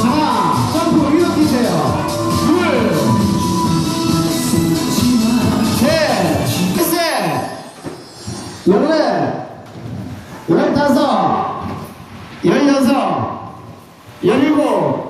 하나 점프 위로 뛰세요. 둘셋 셋. 열넷 열다섯 열여섯 열일곱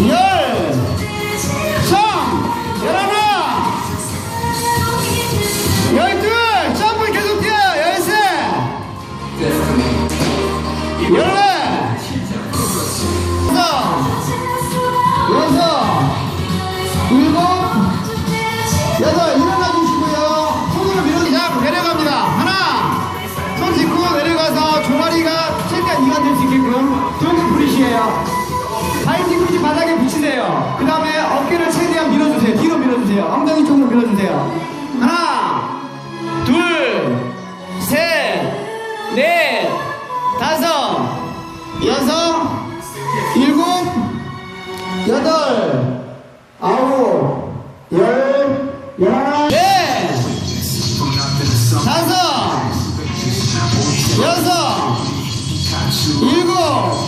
Yeah. 밀어주세요. 엉덩이 통으로 밀어주세요. 하나, 둘, 셋, 넷, 다섯, 여섯, 일곱, 여덟, 아홉, 열, 열하나, 넷, 다섯, 여섯, 일곱,